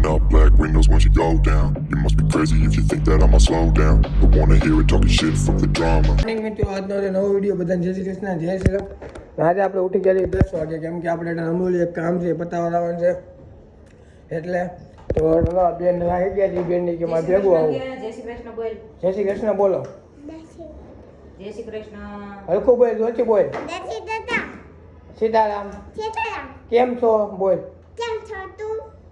Rolling up black windows once you go down. You must be crazy if you think that I'ma slow down. But wanna hear it talking shit, fuck the drama. Morning મિત્રો આજનો જે નવો video બધાને જય શ્રી કૃષ્ણ જય શ્રી રામ આજે આપણે ઉઠી ગયા છીએ દસ વાગે કેમ કે આપણે એટલે અમૂલ્ય એક કામ છે એ પતાવવા લાવવાનું છે એટલે તો ચલો બેન લાગી ગયા છે બેનની કે મારે ભેગું આવું જય શ્રી કૃષ્ણ બોલ જય શ્રી કૃષ્ણ બોલો જય શ્રી કૃષ્ણ હલકું બોલ જોચી બોલ નથી દાદા સીતારામ ચેતરા કેમ છો બોલ કેમ છો તું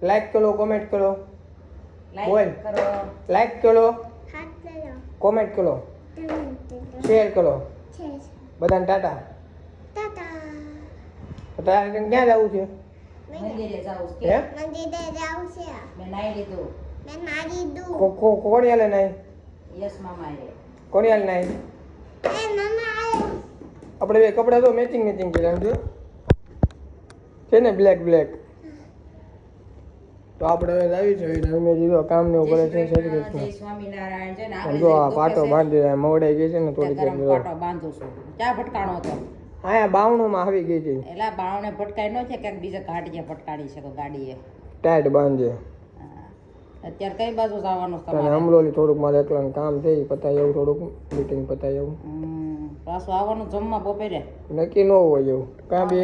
લાઈક કરો કોમેન્ટ કરો. બોલ. લાઈક કરો. લાઈક કરો કોમેન્ટ કરો. શેર કરો. બધાને ટાટા. તારે ક્યાં જવું છે? મંદિરે જાવ છે. મેં નાઈ લીધું. મેં કો- કો- યસ મામા એ. આપણે બે કપડાં તો મેચિંગ મેચિંગ છે છે ને બ્લેક બ્લેક તો આપણે હવે આવી છે અમે જીરો કામ ને ઉપર છે શ્રી કૃષ્ણ. સ્વામિનારાયણ છે ને જો આ પાટો. બાંધી રહ્યા મવડાઈ ગઈ છે ને થોડી ગરમ પાટો બાંધો છું. ક્યાં ભટકાણો હતો? અહીંયા બાવણું આવી ગઈ છે એલા બાવણે ભટકાઈ નો છે કે બીજા ઘાટીએ ભટકાડી છે તો ગાડીએ. ટાઈટ બાંધે. અત્યારે કઈ બાજુ જવાનું તમારે? અમરોલી થોડુંક મારે એકલાનું કામ થઈ પતાય એવું થોડુંક મીટિંગ પતાય એવું પાછું આવવાનું જમવા બપોરે? નક્કી ન હોય એવું. કાં બે?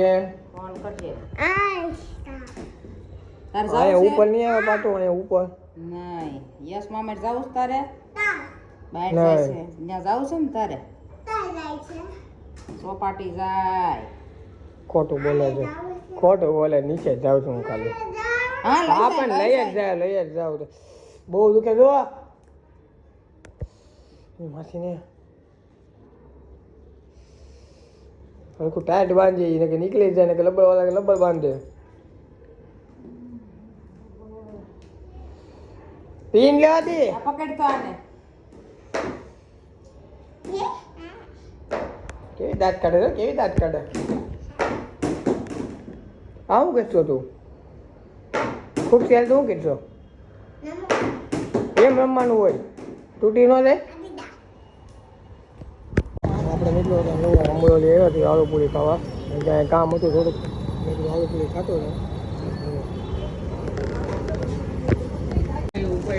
ફોન કરજે. તારે ઉપર નહીં આવે પાટો અહીંયા ઉપર. નહીં. યસ મામા જાવું છે તારે? બહાર જાય છે. ત્યાં જાવું છે ને તારે? ચોપાટી જાય. ખોટું બોલે છે. ખોટું બોલે નીચે જાવ છું હું ખાલી. હા પણ લઈ જ જાય. લઈ જ જાવ બહુ દુખે જો એ માસી ને હલકું ટાઈટ બાંધી એને કે નીકળી જાય ને કે લબર વાળા કે લબર બાંધે. પીન લેવા દે. પકડ તો આને. કેવી દાંત કાઢે રે કેવી દાંત કાઢે? આવું કહેતો તું? ખૂબ તો તું કહેતો એમ રમવાનું હોય? તૂટી ન રે? આપણે મિત્રો અમરોલી આવ્યો હતો આલુ પૂરી ખાવા. કામ હતું થોડુંક. આલુ પૂરી ખાતો ને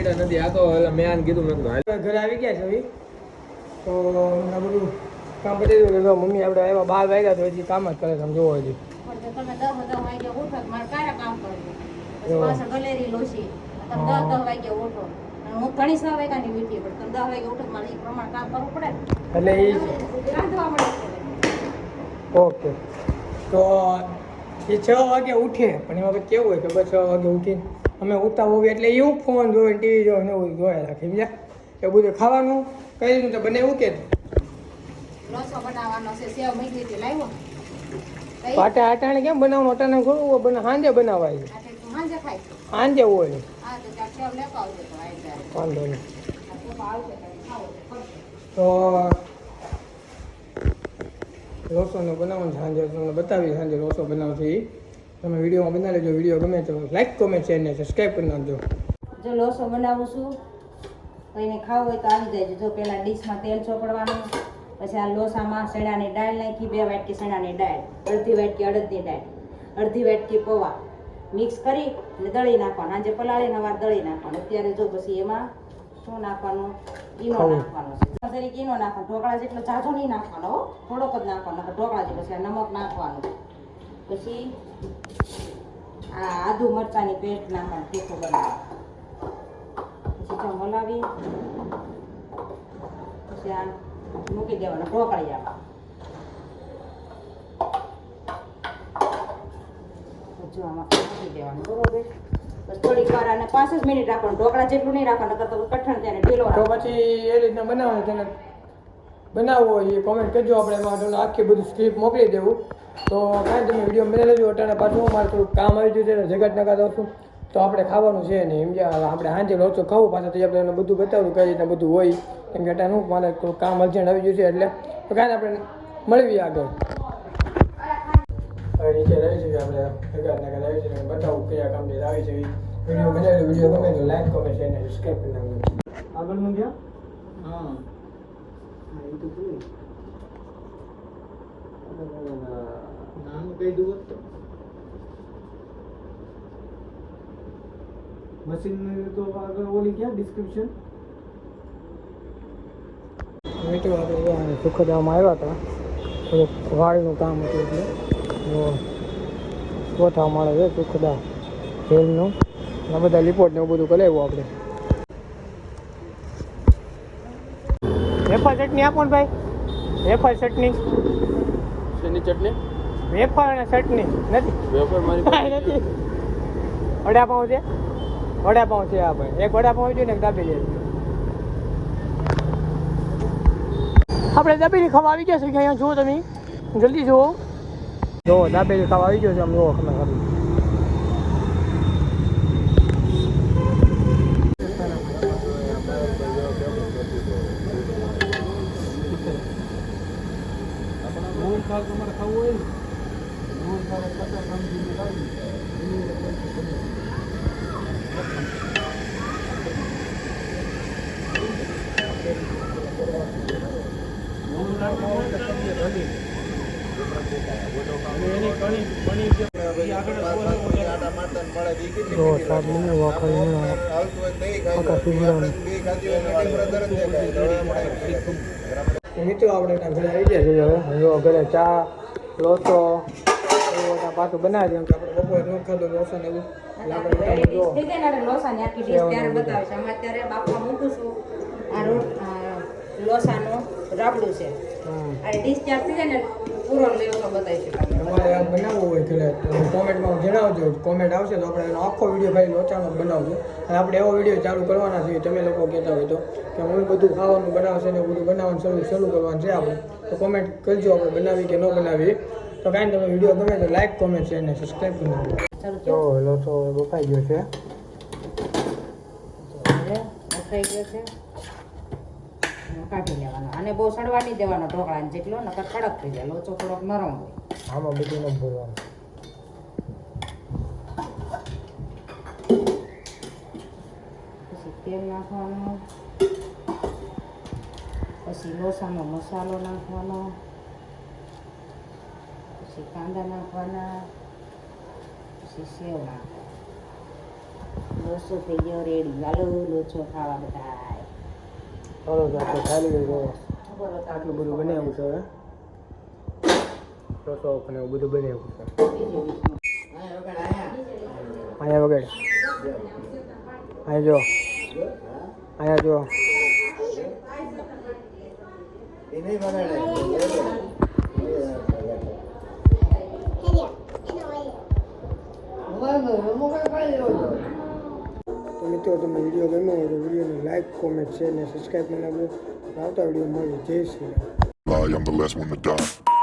ઉપાડ્યા નથી. આ તો મેં આને કીધું મેં કીધું ઘરે આવી ગયા છે તો આ બધું કામ પતી ગયું તો મમ્મી આપણે આવ્યા બાર વાગ્યા તો હજી કામ જ કરે છે આમ જોવો હજી. તમે દસ દસ વાગે ઉઠો મારે કામ કરવું પછી એવું. પાછળ ગલેરી લોસી તમે હા. દસ દસ વાગે ઉઠો. અને હું ઘણી છ વાગ્યાની ઉઠી પણ દસ વાગે ઉઠો તો પ્રમાણે કામ કરવું પડે એટલે. ઓકે. તો એ છ વાગે ઉઠે પણ એમાં કેવું હોય? કે છ વાગે ઉઠીને અમે ઉઠતા હોઈએ એટલે એવું ફોન જોવે ટીવી જોવે ને એવું જોયા રાખે બીજા એ બધું ખાવાનું રીતનું તો બને એવું કે? પાટા આટાણે કેમ બનાવવાનું? અટાણે ઘણું બને સાંજે બનાવાય. સાંજે હોય. વાંધો નહીં. તો. તો લોસોને બનાવવાનું સાંજે તમને બતાવી સાંજે લોસો બનાવશે એ તમે વિડીયોમાં બનાવી લેજો. વીડિયો ગમે તો લાઈક કોમેન્ટ શેર ને સબસ્ક્રાઈબ કરી નાખજો. જો લોસો બનાવું છું કોઈને ખાવું હોય તો આવી જાય. જો પહેલાં ડીશમાં તેલ ચોપડવાનું પછી આ લોસામાં શેણાની દાળ નાખી બે વાટકી ચણાની દાળ અડધી વાટકી અડદની દાળ અડધી વાટકી પૌવા. મિક્સ કરી અને દળી નાખવાનું. આજે પલાળીને વાર દળી નાખવાનું. અત્યારે જો પછી એમાં શું નાખવાનું? ઈનો ખાવું. નાખવાનો છે. તરીકે ઈનો નાખવાનો. ઢોકળા જેટલો ઝાઝો નહીં નાખવાનો હો. થોડોક જ નાખવાનો. ઢોકળા જેટલો પછી નમક નાખવાનું. પછી આ આદુ મરચાંની પેસ્ટ નાખવાનું તીખું બનાવે. પછી જો હલાવી પછી આ મૂકી દેવાનું, ઢોકળી આમાં. મૂકી દેવાનું, બરોબર? બસ અને પાંચ મિનિટ રાખવાનું, ઢોકળા જેટલું નહીં રાખવાનું, નકર તો કઠણ તેને ઢીલો પછી એ રીતના બનાવવાનું બનાવવું હોય એ કોમેન્ટ કરજો. આપણે એમાં તમને આખી બધું સ્ક્રિપ્ટ મોકલી દેવું. તો કાંઈ તમે વીડિયો બનાવી લેજો. અટાણે પાછું મારે થોડુંક કામ આવી ગયું છે ને જગત નકા દઉં તો આપણે ખાવાનું છે નહીં જે આપણે સાંજે લોચો ખાવું પાછા તો આપણે એને બધું બતાવું કઈ રીતના બધું હોય. કેમ કે અટાણે હું મારે થોડું કામ અર્જન્ટ આવી ગયું છે એટલે તો કાંઈ આપણે મળવી આગળ. નીચે રહી છે આપણે જગતનગર આવી છે બતાવું કયા કામ જે આવી છે વીડિયો બનાવેલો વીડિયો ગમે તો લાઈક કોમેન્ટ છે ને સબસ્ક્રાઈબ કરી નાખજો. આગળનું ક્યાં? હા. નામ કહી દઉં તો મશીન તો આગળ ઓલી ક્યાં ડિસ્ક્રિપ્શન મિત્રો આપણે જો સુખદામાં આવ્યા હતા થોડુંક કામ હતું એટલે ચોથા છે સુખદા જેલનું આ બધા રિપોર્ટ ને એવું બધું કરાવ્યું આપણે વેફર ચટણી આપો ને ભાઈ. વેફર ચટણી. શેની ચટણી? વેફર અને ચટણી. નથી. વેફર મારી નથી. વડાપાઉં છે. વડાપાઉં છે આ ભાઈ. એક વડાપાઉં જોઈએ ને દાબેલી આપજો. આપણે દાબેલી ખાવા આવી ગયા છે કે અહીંયા જુઓ તમે? જલ્દી જુઓ. જુઓ દાબેલી ખાવા આવી ગયો છે આમ જુઓ તમે ખાલી મોહન થાળ તમારે ખાવું હોય ને મોહન થાળ પચાસ ગ્રામ જેટલું લાવી મોહન થાળ ખાવો હોય તો તમને ભલી. અને એની કણી કણી જે એ આગળ બોલાવો જો સાહેબ મને વાખા આખા સુગડાનું મિત્રો આપણે ત્યાં ઘરે આવી ગયા છીએ હવે જો ઘરે ચા લોચો એવું પાછું બનાવી દે આપણે બપોરે ન ખાધું લોચો ને એવું. લોસાની રાબડું છે. હમ. આ ડીશ ત્યાર થઈ જાય ને પૂરો લેવો તો બતાવીશું તમારે આ બનાવવું હોય ઘરે કોમેન્ટમાં જણાવજો. કોમેન્ટ આવશે તો આપણે એનો આખો વીડિયો ભાઈ લોચાનો બનાવજો. અને આપણે એવો વીડિયો ચાલુ કરવાના છીએ તમે લોકો કહેતા હોય તો. કે હું બધું ખાવાનું બનાવશે ને બધું બનાવવાનું શરૂ શરૂ કરવાનું છે આપણે. તો કોમેન્ટ કરજો આપણે બનાવી કે ન બનાવી. તો કાંઈ તમે વીડિયો ગમે તો લાઈક કોમેન્ટ શેર અને સબસ્ક્રાઈબ કરી શરૂ લોચો બફાઈ ગયો છે. બફાઈ ગયો છે. કાઢી લેવાનો અને બહુ સડવા નહીં દેવાનો ઢોકળાને જેટલો નકર કડક થઈ જાય લોચો થોડોક નરમ હોય આમાં બધું ન ભરવાનું પછી તેલ નાખવાનું પછી લોસાનો મસાલો નાખવાનો પછી કાંદા નાખવાના પછી સેવ નાખવાના લોચો થઈ ગયો રેડી ચાલો લોચો ખાવા બધા ચાલો તો આપણે ખાલી ગયો આટલું બધું બનાવ્યું છે હવે. લોચો અને એવું બધું બનાવ્યું છે. અહીંયા વગેરે અહીંયા જો. અહીંયા જો. તો મિત્રો તમને વીડિયો ગમ્યો હોય તો વિડીયોને લાઈક કોમેન્ટ શેર અને સબસ્ક્રાઈબ કરી નાખજો આવતા વીડિયો મળીએ જય Shri Ram Lie, I'm the last one to die.